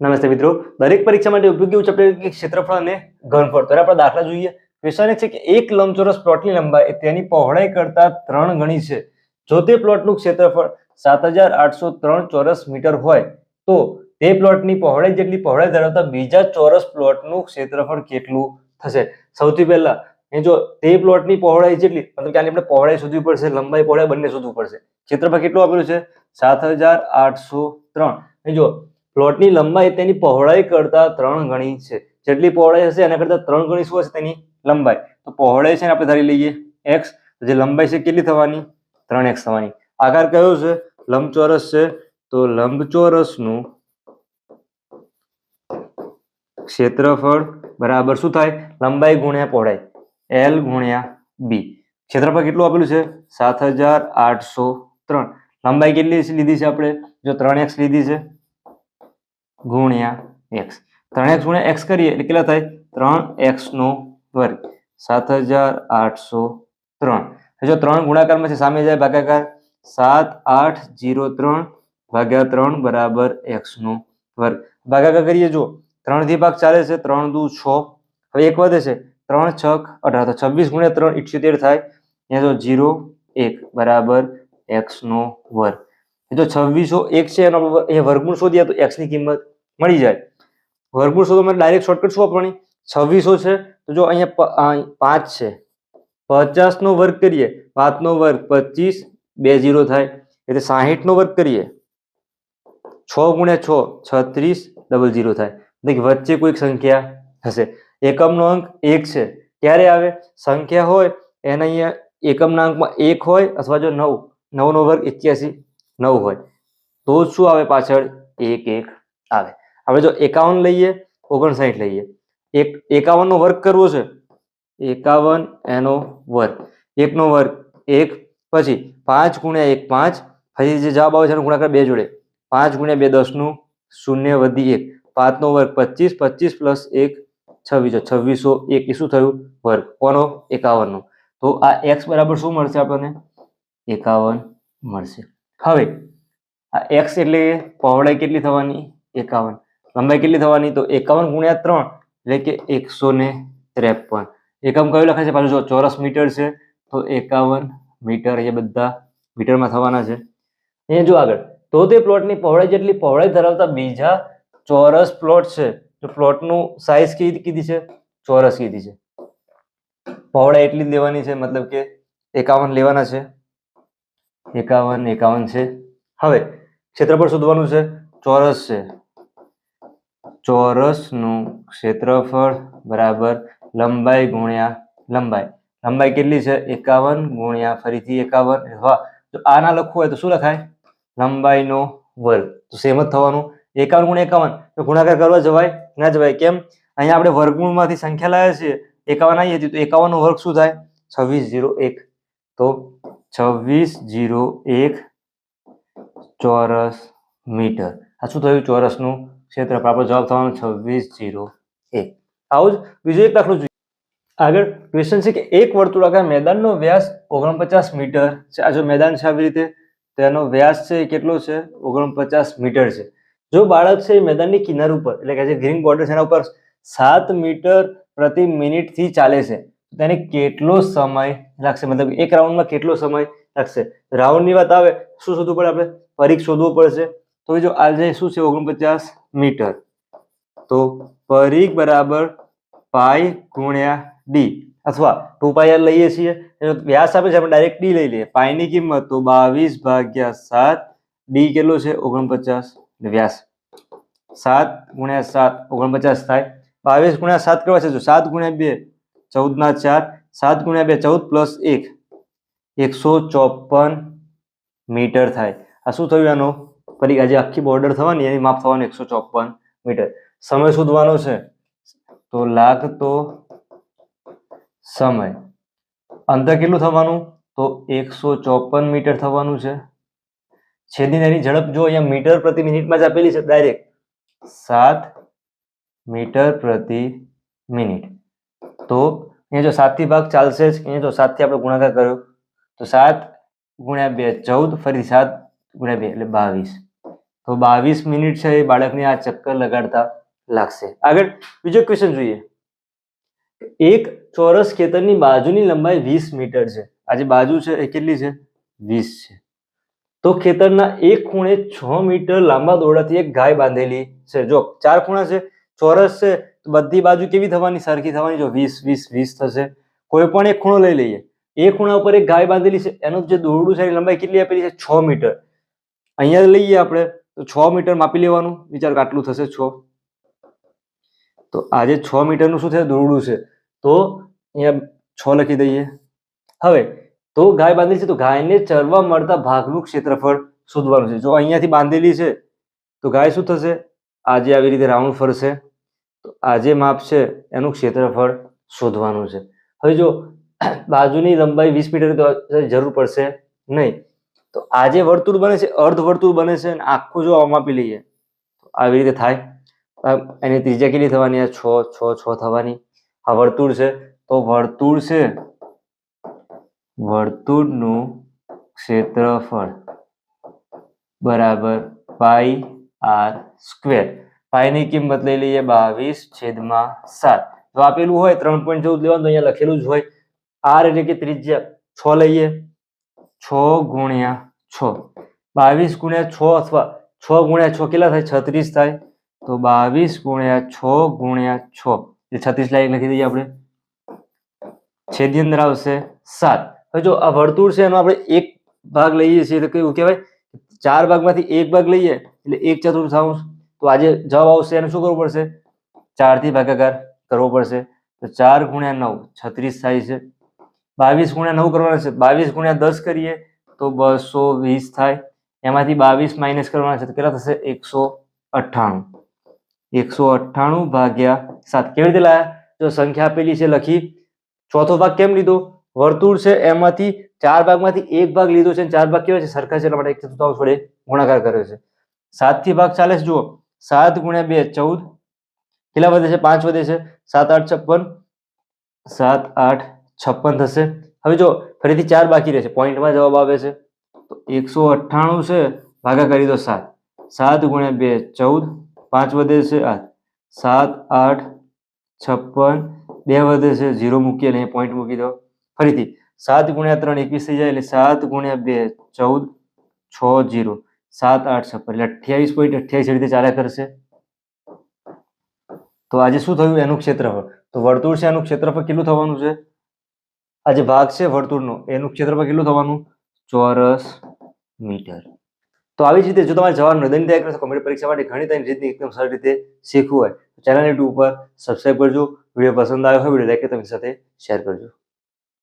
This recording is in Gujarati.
નમસ્તે મિત્રો. દરેક પરીક્ષા માટે ઉપયોગી એવું ચેપ્ટર કે ક્ષેત્રફળ અને ઘનફળ. ત્યારે આપણે દાખલા જોઈએ. ક્વેશ્ચન છે કે એક લંબચોરસ પ્લોટની લંબાઈ તેની પહોળાઈ કરતા ત્રણ ગણી છે. જો તે પ્લોટનું ક્ષેત્રફળ સાત હજાર આઠસો ત્રણ ચોરસ મીટર હોય, તો તે પ્લોટની પહોળાઈ જેટલી પહોળાઈ ધરાવતા બીજા ચોરસ પ્લોટનું ક્ષેત્રફળ કેટલું થશે? સૌથી પહેલા, એ જો તે પ્લોટની પહોળાઈ જેટલી, મતલબ કે આની આપણે પહોળાઈ શોધવી પડશે, લંબાઈ પહોળાઈ બંને શોધવું પડશે. ક્ષેત્રફળ કેટલું આપેલું છે? સાત હજાર આઠસો ત્રણ. જો પ્લોટની લંબાઈ તેની પહોળાઈ કરતા ત્રણ ગણી છે. જેટલી પહોળાઈ હશે એના કરતા ત્રણ ગણી શું હશે તેની લંબાઈ. તો પહોળાઈ છે ને આપણે ધારી લઈએ એક્સ. જે લંબાઈ છે કેટલી થવાની? ત્રણ એક્સ થવાની. આકાર કયો છે? લંબચોરસ છે. તો લંબચોરસનું ક્ષેત્રફળ બરાબર શું થાય? લંબાઈ ગુણ્યા પહોળાઈ. એલ ગુણ્યા બી. ક્ષેત્રફળ કેટલું આપેલું છે? સાત હજાર આઠસો ત્રણ. લંબાઈ કેટલી લીધી છે આપણે? જો ત્રણ એક્સ લીધી છે ગુણ્યા એક્સ ત્રણ એક્સ ગુણ્યા એક્સ કરીએ એટલે કેટલા થાય? ત્રણ એક્સ નો વર્ગ. સાત હજાર આઠસો ત્રણ. જો ત્રણ ગુણાકારમાં છે, સામે જાય ભાગાકાર. સાત આઠ જીરો ત્રણ ભાગ્યા ત્રણ બરાબર એક્સ નો વર્ગ. ભાગાકાર કરીએ જો ત્રણથી ભાગ ચાલે છે, ત્રણ દુ છ. હવે એક વધે છે. ત્રણ છક અઢાર. તો છવ્વીસ ગુણ્યા ત્રણ, ઇઠ્યોતેર થાય. અહીંયા જો જીરો એક બરાબર એક્સ નો વર્ગ. એ જો છવ્વીસો એક છે, એનો આપણે અહીંયા વર્ગમૂળ શોધીએ તો એક્સની કિંમત મળી જાય. વર્ગમૂળ શોધવા માટે ડાયરેક્ટ શોર્ટકટ શું આપવાની? છવ્વીસો છે, તો જો અહીંયા પાંચ છે. પચાસનો વર્ગ કરીએ, પાંચનો વર્ગ પચીસ, બે જીરો થાય. એટલે સાહીઠનો વર્ગ કરીએ. છ ગુણ્યા છ, છત્રીસ, ડબલ જીરો થાય. વચ્ચે કોઈક સંખ્યા હશે. એકમનો અંક એક છે. ક્યારે આવે? સંખ્યા હોય, એના અહીંયા એકમના અંકમાં એક હોય, અથવા જો નવ, નવનો વર્ગ એક્યાસી, નવ હોય. તો શું આવે પાછળ? એક એક આવે. હવે જો એકાવન લઈએ, ઓગણસાઠ લઈએ. એક, એકાવનનો વર્ગ કરવો છે. એકાવન એનો વર્ગ. એકનો વર્ગ એક, પછી પાંચ ગુણ્યા એક, પાંચ. પછી જે જવાબ આવે છે એનો ગુણાકાર બે જોડે. પાંચ ગુણ્યા બે દસનું શૂન્ય વધી એક. પાંચનો વર્ગ પચીસ પચીસ પ્લસ એક છવ્વીસો. છવ્વીસો એક શું થયું? વર્ગ. કોનો? એકાવનનો. તો આ એક્સ બરાબર શું મળશે આપણને? એકાવન મળશે. હવે, આ એક્સ એટલે પહોળાઈ કેટલી થવાની? એકાવન. લંબાઈ કેટલી થવાની? તો એકાવન ગુણ્યા ત્રણ એટલે કે એકસો ને ત્રેપન. એકમ કયું લખાય છે? પાછું જો, ચોરસ મીટર છે, તો એકાવન મીટર એ બધા મીટરમાં થવાના છે. અહીંયા જો આગળ, તો તે પ્લોટની પહોળાઈ જેટલી પહોળાઈ ધરાવતા બીજા ચોરસ પ્લોટ છે, તો પ્લોટનું સાઈઝ કેવી કીધી છે? ચોરસ કીધી છે. પહોળાઈ એટલી જ લેવાની છે, મતલબ કે એકાવન લેવાના છે. એકાવન એકાવન છે. હવે, ક્ષેત્રફળ શોધવાનું છે. ચોરસ છે. ચોરસનું ક્ષેત્રફળ બરાબર લંબાઈ ગુણ્યા લંબાઈ. લંબાઈ કેટલી છે? એકાવન ગુણ્યા ફરીથી એકાવન. હા તો આના લખવું હોય તો શું લખાય? લંબાઈનો વર્ગ. તો સેમ જ થવાનું. એકાવન ગુણ્યા એકાવન. તો ગુણાકાર કરવા જવાય? ના જવાય. કેમ? અહીંયા આપણે વર્ગમૂળમાંથી સંખ્યા લાવ્યા છીએ. એકાવન આવી હતી તો એકાવનનો વર્ગ શું થાય? છવ્વીસ જીરો એક. તો છવ્વીસ જીરો એક ચોરસ મીટર. આ શું થયું? ચોરસનું ક્ષેત્રફળ આપણો જવાબ થવાનો છવ્વીસ જીરો એક. આવું જ બીજો એક દાખલો જોઈએ. આગળ ક્વેશ્ચન છે કે એક વર્તુળાકાર મેદાનનો વ્યાસ ઓગણપચાસ મીટર છે. આ જો મેદાન છે આવી રીતે તેનો વ્યાસ છે એ કેટલો છે? ઓગણપચાસ મીટર છે. જો બાળક છે એ મેદાનની કિનાર ઉપર, એટલે કે જે ગ્રીન બોર્ડર છે એના ઉપર સાત મીટર પ્રતિ મિનિટથી ચાલે છે તેને કેટલો સમય લાગશે? મતલબ એક રાઉન્ડમાં કેટલો સમય લાગશે? રાઉન્ડની વાત આવે, શું શોધવું પડે આપણે? પરીખ શોધવું પડશે. તો જો આજે શું છે? ઓગણપચાસ મીટર. તો પરિઘ બરાબર પાઈ ગુણ્યા ડી. અથવા ટુ પાઈ લઈએ છીએ. એનો વ્યાસ આપે છે, આપણે ડાયરેક્ટ ડી લઈ લઈએ. પાયની કિંમત તો બાવીસ ભાગ્યા સાત. ડી કેટલો છે? ઓગણપચાસ. વ્યાસ સાત ગુણ્યા સાત, ઓગણપચાસ થાય. બાવીસ ગુણ્યા સાત કરવા છે જો સાત ગુણ્યા બે ચૌદના ચાર. સાત ગુણ્યા બે, ચૌદ પ્લસ એક. એકસો ચોપન મીટર થાય. આ શું થયું આનો? ફરી આજે આખી બોર્ડર થવાની, એની માપ થવાનું એકસો ચોપન મીટર સમય શોધવાનો છે. તો લાગતો સમય. અંતર કેટલું થવાનું? તો એકસો ચોપન મીટર થવાનું છે. છેદની એની ઝડપ જો અહીંયા મીટર પ્રતિ મિનિટમાં જ આપેલી છે ડાયરેક્ટ સાત મીટર પ્રતિ મિનિટ. તો અહીંયા જો સાતથી ભાગ ચાલશે જ, અહીંયા જો સાતથી આપણે ગુણાકાર કર્યો, તો સાત ગુણ્યા બે ચૌદ ફરી સાત ગુણ્યા બે એટલે બાવીસ. તો બાવીસ મિનિટ છે એ બાળકને આ ચક્કર લગાડતા લાગશે. આગળ બીજો ક્વેશ્ચન જોઈએ. એક ચોરસ ખેતરની બાજુની લંબાઈ વીસ મીટર છે. આ જે બાજુ છે એ કેટલી છે? વીસ છે. તો ખેતરના એક ખૂણે છ મીટર લાંબા દોરડાથી એક ગાય બાંધેલી છે. જો ચાર ખૂણા છે, ચોરસ છે, તો બધી બાજુ કેવી થવાની? સરખી થવાની. જો વીસ વીસ વીસ થશે. કોઈ પણ એક ખૂણો લઈ લઈએ. એ ખૂણા ઉપર એક ગાય બાંધેલી છે. એનું જે દોરડું છે એની લંબાઈ કેટલી આપેલી છે? છ મીટર. અહીંયા લઈએ આપણે. તો છ મીટર માપી લેવાનું? વિચાર કે આટલું થશે છ. તો આજે છ મીટરનું શું છે? દોરડું છે. તો અહીંયા છ લખી દઈએ. હવે, તો ગાય બાંધેલી છે, તો ગાયને ચરવા મળતા ભાગનું ક્ષેત્રફળ શોધવાનું છે. જો અહીંયાથી બાંધેલી છે, તો ગાય શું થશે? આજે આવી રીતે રાઉન્ડ ફરશે. તો આજે માપ છે, એનું ક્ષેત્રફળ શોધવાનું છે. હવે જો બાજુની લંબાઈ વીસ મીટર તો જરૂર પડશે નહીં. તો આ જે વર્તુળ બને છે, અર્ધ વર્તુળ બને છે અને આખું જો માપી લઈએ, તો આવી રીતે થાય. એની ત્રિજ્યા કેટલી થવાની? આ છ છ છ થવાની. આ વર્તુળ છે, તો વર્તુળ છે, વર્તુળનું ક્ષેત્રફળ બરાબર પાઈ આર સ્ક્વેર. પાઈની કિંમત લઈ લઈએ બાવીસ છેદમાં સાત. જો આપેલું હોય ત્રણ પોઈન્ટ ચૌદ લેવાનું તો અહીંયા લખેલું જ હોય. આર એટલે કે ત્રિજ્યા છ લઈએ. છ ગુણ્યા છ. બાવીસ ગુણ્યા છ અથવા છ ગુણ્યા છ કેટલા થાય? છત્રીસ થાય. તો બાવીસ ગુણ્યા છ ગુણ્યા છ. એટલે છત્રીસ લાઈક લખી દઈએ આપણે. છેદી અંદર આવશે સાત. હવે જો આ વર્તુળ છે એનો આપણે એક ભાગ લઈએ છીએ તો કેવું કહેવાય? ચાર ભાગમાંથી એક ભાગ લઈએ એટલે એક ચતુર્થાંશ. તો આજે જવાબ આવશે એને શું કરવું પડશે? ચારથી ભાગાકાર કરવો પડશે. તો ચાર ગુણ્યા નવ. છત્રીસ થાય છે. બાવીસ ગુણ્યા નવ કરવાના છે. બાવીસ ગુણ્યા દસ કરીએ તો બસો વીસ થાય. એમાંથી બાવીસ માઇનસ કરવાના છે તો કેટલા થશે? એકસો અઠ્ઠાણું. એકસો અઠ્ઠાણું ભાગ્યા સાત. કેવી રીતે લાયા? જો સંખ્યા આપેલી છે લખી. ચોથો ભાગ કેમ લીધો? વર્તુળ છે એમાંથી ચાર ભાગમાંથી એક ભાગ લીધો છે ચાર ભાગ કેવા છે? સરખા છે, એટલા માટે એક ચતુર્થાંશ વડે ગુણાકાર કર્યો છે. સાતથી ભાગ ચાલે છે, જુઓ. સાત ગુણ્યા બે, ચૌદ. કેટલા વધે છે? પાંચ વધે છે. સાત, આઠ, છપ્પન. સાત, આઠ છપ્પન થશે. હવે જો ફરીથી ચાર બાકી રહેશે. પોઈન્ટમાં જવાબ આવે છે. તો એકસો અઠ્ઠાણું છે, ભાગા કરી દો સાત. સાત ગુણ્યા બે, ચૌદ. પાંચ વધે છે આઠ. સાત, આઠ, છપ્પન. બે વધે છે ઝીરો મૂકીએ અને પોઈન્ટ મૂકી દો. ફરીથી સાત ગુણ્યા ત્રણ એકવીસ થઈ જાય એટલે સાત ગુણ્યા બે, ચૌદ, છ જીરો સાત, આઠ, છપ્પન. એટલે અઠ્યાવીસ પોઈન્ટ અઠ્યાવીસ રીતે ચાલ્યા કરશે. તો આજે શું થયું? એનું ક્ષેત્રફળ. તો વર્તુળ છે, એનું ક્ષેત્રફળ કેટલું થવાનું છે? આ જે ભાગ છે વર્તુળનો. એનું ક્ષેત્રફળ કેટલું થવાનું? ચોરસ મીટર. તો આવી જ રીતે જો તમારે જવાનું નદનની તૈયારી કરશો કોમ્પ્યુટર પરીક્ષા માટે ઘણી તારી રીતની એકદમ સરળ રીતે શીખવું હોય ચેનલ યુટ્યુબ ઉપર સબસ્ક્રાઈબ કરજો. વીડિયો પસંદ આવ્યો હોય, વીડિયો લાઈક તમારી સાથે શેર કરજો.